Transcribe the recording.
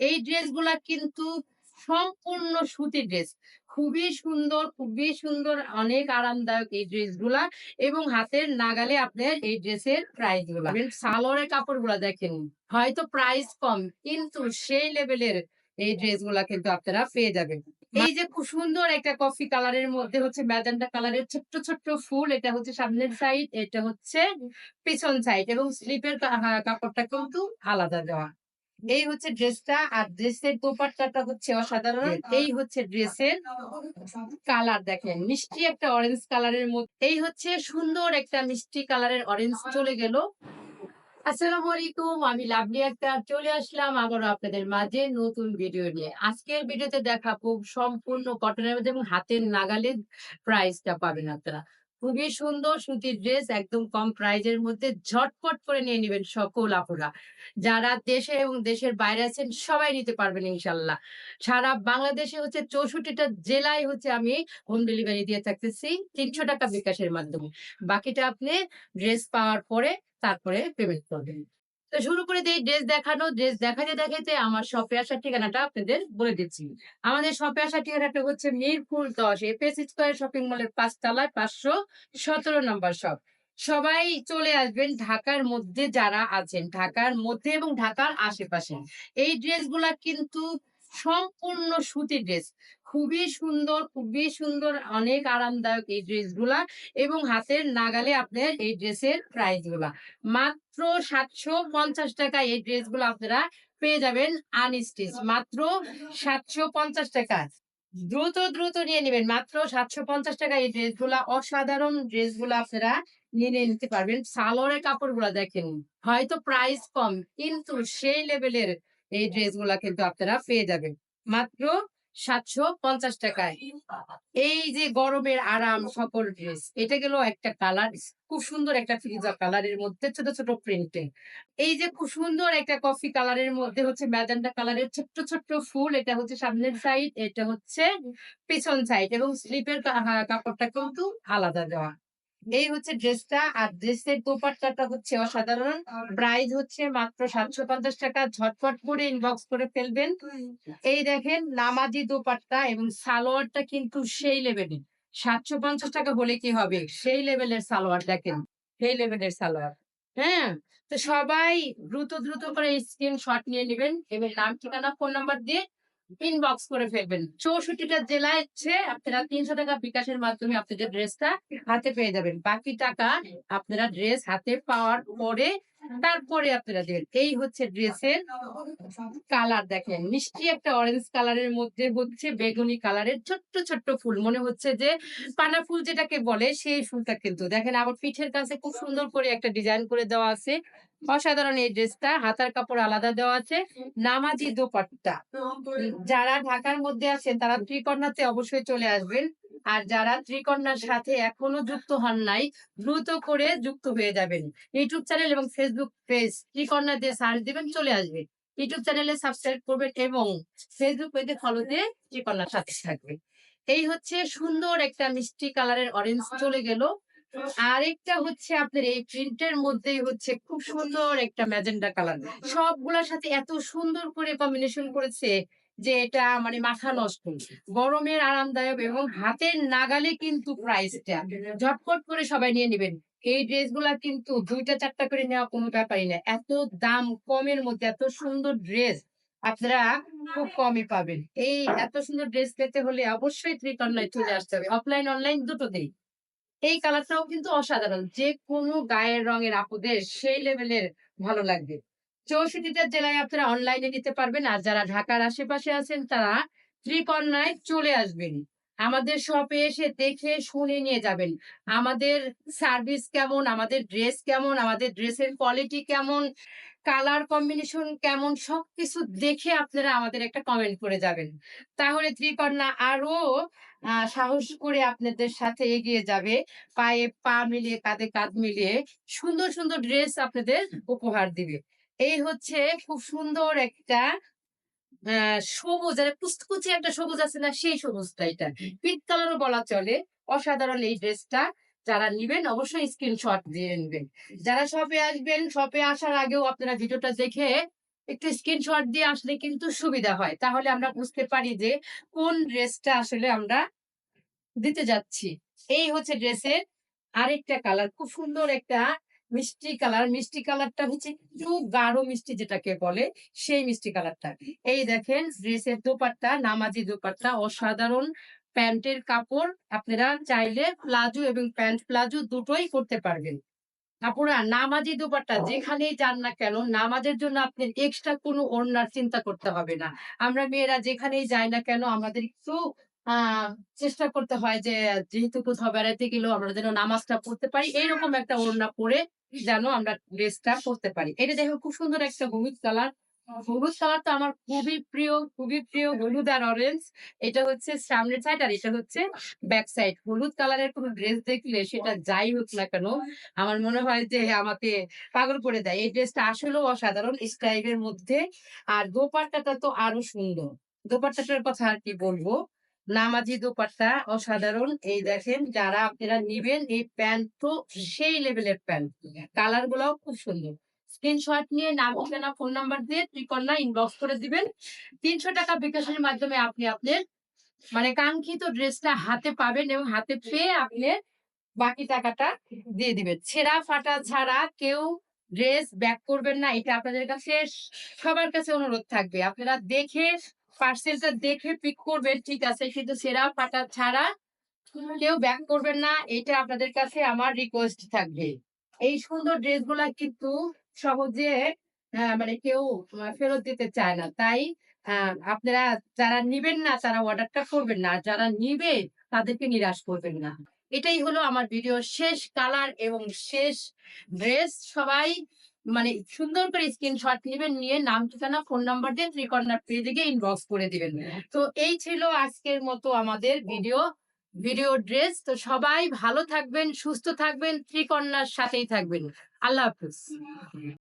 এই ড্রেসগুলা কিন্তু সম্পূর্ণ সুতির ড্রেস খুবই সুন্দর খুবই সুন্দর, অনেক আরামদায়ক এই ড্রেসগুলা এবং হাতের নাগালে আপনার এই ড্রেসের প্রাইসগুলা। সালোয়ারের কাপড়গুলা দেখেন, হয়তো প্রাইস কম, কিন্তু সেই লেভেলের এই ড্রেসগুলা কিন্তু আপনারা পেয়ে যাবেন। এই যে খুব সুন্দর একটা কফি কালারের মধ্যে হচ্ছে ম্যাজেন্টা কালারের ছোট্ট ছোট্ট ফুল, এটা হচ্ছে সামনের সাইড এটা হচ্ছে পিছন সাইড এবং স্লিপের কাপড়টা কিন্তু আলাদা দেওয়া। এই হচ্ছে ড্রেসটা আর ড্রেসের দোপাট্টাটা হচ্ছে অসাধারণ। এই হচ্ছে ড্রেসের কালার দেখেন মিষ্টি একটা অরেঞ্জ কালারের মধ্যে। এই হচ্ছে সুন্দর একটা মিষ্টি কালারের অরেঞ্জ চলে গেল। আসসালামু আলাইকুম আমি লাভলি একটা চলে আসলাম আবারও আপনাদের মাঝে নতুন ভিডিও নিয়ে। আজকের ভিডিওতে দেখাবো সম্পূর্ণ কটনের মধ্যে এবং হাতের নাগালে প্রাইসটা পাবেন আপনারা। খুবই সুন্দর সুতির ড্রেস একদম কম প্রাইজের মধ্যে ঝটপট করে নিয়ে নেবেন সকল আপুরা। যারা দেশে এবং দেশের বাইরে আছেন, সবাই নিতে পারবেন ইনশাল্লাহ সারা বাংলাদেশে হচ্ছে চৌষট্টিটা জেলায় হচ্ছে আমি হোম ডেলিভারি দিয়ে থাকতেছি, তিনশো টাকা বিকাশের মাধ্যমে। বাকিটা আপনি ড্রেস পাওয়ার পরে তারপরে পেমেন্ট করবেন। তো শুরু করে দিই ড্রেস দেখানো। ড্রেস দেখাতে দেখাতে আমার শপে আসার ঠিকানাটা আপনাদের বলে দিচ্ছি। আমাদের শপে আসার ঠিকানাটা হচ্ছে মিরপুর দশ এপিএস স্কোয়ার শপিং মলের পাঁচতলায় পাঁচশো সতেরো নম্বর শপ সবাই চলে আসবেন ঢাকার মধ্যে যারা আছেন, ঢাকার মধ্যে এবং ঢাকার আশেপাশে। এই ড্রেসগুলা কিন্তু সম্পূর্ণ সুতির ড্রেস খুবই সুন্দর খুবই সুন্দর, অনেক আরামদায়ক এই ড্রেসগুলা এবং হাতের নাগালে আপনার এই ড্রেসের প্রাইসগুলা। মাত্র সাতশো পঞ্চাশ টাকা এই ড্রেসগুলো আপনারা পেয়ে যাবেন আনস্টিচ মাত্র সাতশো পঞ্চাশ টাকা। দ্রুত দ্রুত নিয়ে নেবেন। মাত্র সাতশো পঞ্চাশ টাকা এই ড্রেসগুলা, অসাধারণ ড্রেস ড্রেসগুলো আপনারা নিয়ে নিতে পারবেন। সালোয়ারের কাপড়গুলো দেখেন, হয়তো প্রাইস কম, কিন্তু সেই লেভেলের এই ড্রেসগুলা কিন্তু আপনারা পেয়ে যাবেন। মাত্র সাতশো পঞ্চাশ টাকায়। এই যে গরমের আরাম, সকল ড্রেস এটা গেল একটা কালার খুব সুন্দর একটা ফ্রিজা কালারের মধ্যে, ছোট ছোট প্রিন্টে এই যে খুব সুন্দর একটা কফি কালারের মধ্যে হচ্ছে ম্যাজেন্ডা কালারের ছোট্ট ছোট্ট ফুল, এটা হচ্ছে সামনের সাইড এটা হচ্ছে পিছন সাইড এবং স্লিপের কাপড়টা কিন্তু আলাদা দেওয়া। এই হচ্ছে ড্রেসটা আর ড্রেসের দোপাট্টাটা হচ্ছে অসাধারণ। প্রাইস হচ্ছে মাত্র সাতশো পঞ্চাশ টাকা। ঝটপট করে ইনবক্স করে ফেলবেন। এই দেখেন নামাজি দোপাট্টা এবং সালোয়ারটা কিন্তু সেই লেভেলের সাতশো পঞ্চাশ টাকা হলে কি হবে? সেই লেভেলের সালোয়ার দেখেন। সেই লেভেলের সালোয়ার। হ্যাঁ? তো সবাই দ্রুত দ্রুত করে স্ক্রিনশট নিয়ে নেবেন। এবং নাম ঠিকানা ফোন নাম্বার দিয়ে ইনবক্স করে ফেলবেন। চৌষট্টিটা জেলায় হচ্ছে আপনারা তিনশো টাকা বিকাশের মাধ্যমে আপনাদের ড্রেসটা হাতে পেয়ে যাবেন। বাকি টাকা আপনারা ড্রেস হাতে পাওয়ার পরে তারপরে আপনারা দেবেন এই হচ্ছে ড্রেসের কালার দেখেন। মিষ্টি একটা অরেঞ্জ কালারের মধ্যে হচ্ছে বেগুনি কালারের ছোট্ট ছোট্ট ফুল। মনে হচ্ছে যে পানা ফুল যেটাকে বলে, সেই ফুলটা কিন্তু। দেখেন আবার পিঠের কাছে খুব সুন্দর করে একটা ডিজাইন করে দেওয়া আছে। অসাধারণ এই ড্রেসটা। হাতার কাপড় আলাদা দেওয়া আছে। নামাজি দোপাট্টা। যারা ঢাকার মধ্যে আছেন, তারা ত্রিকন্যাতে অবশ্যই চলে আসবেন। আর যারা ত্রিকন্যার সাথে এখনও যুক্ত হন নাই, দ্রুত করে যুক্ত হয়ে যাবেন। ইউটিউব চ্যানেল এবং ফেসবুক পেজ ত্রিকন্যা দিয়ে সার্চ দিবেন, চলে আসবে। ইউটিউব চ্যানেলে সাবস্ক্রাইব করবেন এবং ফেসবুক পেজে ফলো দিয়ে ত্রিকন্যার সাথে থাকবে। এই হচ্ছে সুন্দর একটা মিষ্টি কালারের অরেঞ্জ চলে গেল। আরেকটা হচ্ছে আপনার এই প্রিন্টের মধ্যেই হচ্ছে খুব সুন্দর একটা ম্যাজেন্ডা কালার সবগুলোর সাথে এত সুন্দর করে কম্বিনেশন করেছে। যে এটা মানে মাথা নষ্ট। গরমের আরামদায়ক এবং হাতের নাগালে কিন্তু প্রাইসটা ঝটপট করে সবাই নিয়ে নেবেন। এই ড্রেসগুলা কিন্তু দুইটা, চারটা করে নেওয়া কোনো ব্যাপারই না। এত দাম কমের মধ্যে, এত সুন্দর ড্রেস আপনারা খুব কমই পাবেন। এই এত সুন্দর ড্রেস পেতে হলে অবশ্যই ত্রিকন্যায় চলে আসতে হবে। অফলাইন অনলাইন দুটো দেই এই কালারটাও কিন্তু অসাধারণ। যে কোনো গায়ের রঙের আপুদের সেই লেভেলের ভালো লাগবে। চৌষট্টিটা জেলায় আপনারা অনলাইনে নিতে পারবেন। আর যারা ঢাকার আশেপাশে আছেন, তারা ত্রিকন্যায় চলে আসবেন। আমাদের শপে এসে দেখে শুনে নিয়ে যাবেন। আমাদের সার্ভিস কেমন? আমাদের ড্রেস কেমন? আমাদের ড্রেসের কোয়ালিটি কেমন? কালার কম্বিনেশন কেমন? সবকিছু দেখে আপনারা আমাদের একটা কমেন্ট করে যাবেন। তাহলে ত্রিকন্যা আরও সাহস করে আপনাদের সাথে এগিয়ে যাবে। পায়ে পা মিলিয়ে, কাঁধে কাঁধ মিলিয়ে সুন্দর সুন্দর ড্রেস আপনাদের উপহার দিবে। এই হচ্ছে খুব সুন্দর একটা সবুজ আর কুচকুচি একটা সবুজ আছে না সেই সবুজটা এটা। পিঙ্ক কালারও বলা চলে। অসাধারণ এই ড্রেসটা। যারা নিবেন অবশ্যই স্ক্রিনশট দিয়ে নেবেন। যারা শপে আসবেন শপে আসার আগেও আপনারা ভিডিওটা দেখে একটু স্ক্রিনশট দিয়ে আসলে কিন্তু সুবিধা হয়। তাহলে আমরা বুঝতে পারি যে কোন ড্রেসটা আসলে আমরা দিতে যাচ্ছি। এই হচ্ছে ড্রেসের আরেকটা কালার। খুব সুন্দর একটা মিষ্টি কালার, মিষ্টি কালারটা হচ্ছে একটু গাঢ় মিষ্টি যেটাকে বলে, সেই মিষ্টি কালারটা। এই দেখেন ড্রেসের দোপাট্টা, নামাজি দোপাট্টা, অসাধারণ প্যান্টের কাপড়। আপনারা চাইলে প্লাজো এবং প্যান্ট প্লাজো দুটোই করতে পারবেন। আপুরা, নামাজি দোপাট্টা যেখানেই যান না কেন, নামাজের জন্য আপনার এক্সট্রা কোনো ওড়নার চিন্তা করতে হবে না। আমরা মেয়েরা যেখানেই যাই না কেন, আমাদের একটু চেষ্টা করতে হয় যে, যেহেতু কোথাও বেড়াতে গেলেও আমরা যেন নামাজটা পড়তে পারি এইরকম একটা ওড়না পরে যেন আমরা ড্রেসটা পরতে পারি। এটা দেখো খুব সুন্দর একটা হলুদ কালার। হলুদ কালার তো আমার খুবই প্রিয় খুবই প্রিয় হলুদ আর অরেঞ্জ এটা হচ্ছে সামনের সাইড আর এটা হচ্ছে ব্যাক সাইড হলুদ কালারের কোনো ড্রেস দেখলে সেটা যাই হোক না কেন, আমার মনে হয় যে আমাকে পাগল করে দেয়। এই ড্রেসটা আসলেও অসাধারণ স্টাইলের মধ্যে। আর দোপাট্টাটা তো আরও সুন্দর। দোপাট্টাটার কথা আর কি বলব? নামাজি দোপাট্টা অসাধারণ। এই দেখেন যারা আপনারা নিবেন এই প্যান্ট তো সেই লেভেলের প্যান্ট। কালার গুলাও খুব সুন্দর। স্ক্রিনশট নিয়ে নাম ঠিকানা ফোন নাম্বার দিয়ে ত্রিকন্যা ইনবক্স করে দিবেন। তিনশো টাকা বিকাশের মাধ্যমে আপনি আপনার মানে কাঙ্ক্ষিত ড্রেসটা হাতে পাবেন এবং হাতে পেয়ে আপনি বাকি টাকাটা দিয়ে দিবেন। ছেঁড়া ফাটা ছাড়া কেউ ড্রেস ব্যাক করবেন না, এটা আপনাদের কাছে সবার কাছে অনুরোধ থাকবে। আপনারা দেখে পার্সেলটা দেখে পিক করবেন, ঠিক আছে? কিন্তু ছেঁড়া ফাটা ছাড়া কেউ ব্যাক করবেন না, এটা আপনাদের কাছে আমার রিকোয়েস্ট থাকবে। এই সুন্দর ড্রেসগুলা কিন্তু সহজে মানে কেউ ফেরত দিতে চায় না। তাই আপনারা যারা নিবেন না, তারা অর্ডারটা করবেন না। যারা নিবে, তাদেরকে নিরাশ করবেন না। এটাই হলো আমার ভিডিও শেষ কালার এবং শেষ ড্রেস সবাই মানে সুন্দর করে স্ক্রিনশট নেবেন নিয়ে নাম ঠিকানা ফোন নাম্বার দিয়ে থ্রি কর্নার পেজে থেকে ইনবক্স করে দিবেন। তো এই ছিল আজকের মতো আমাদের ভিডিও ভিডিও ড্রেস তো সবাই ভালো থাকবেন সুস্থ থাকবেন ত্রিকন্যার সাথেই থাকবেন। আল্লাহ হাফিজ।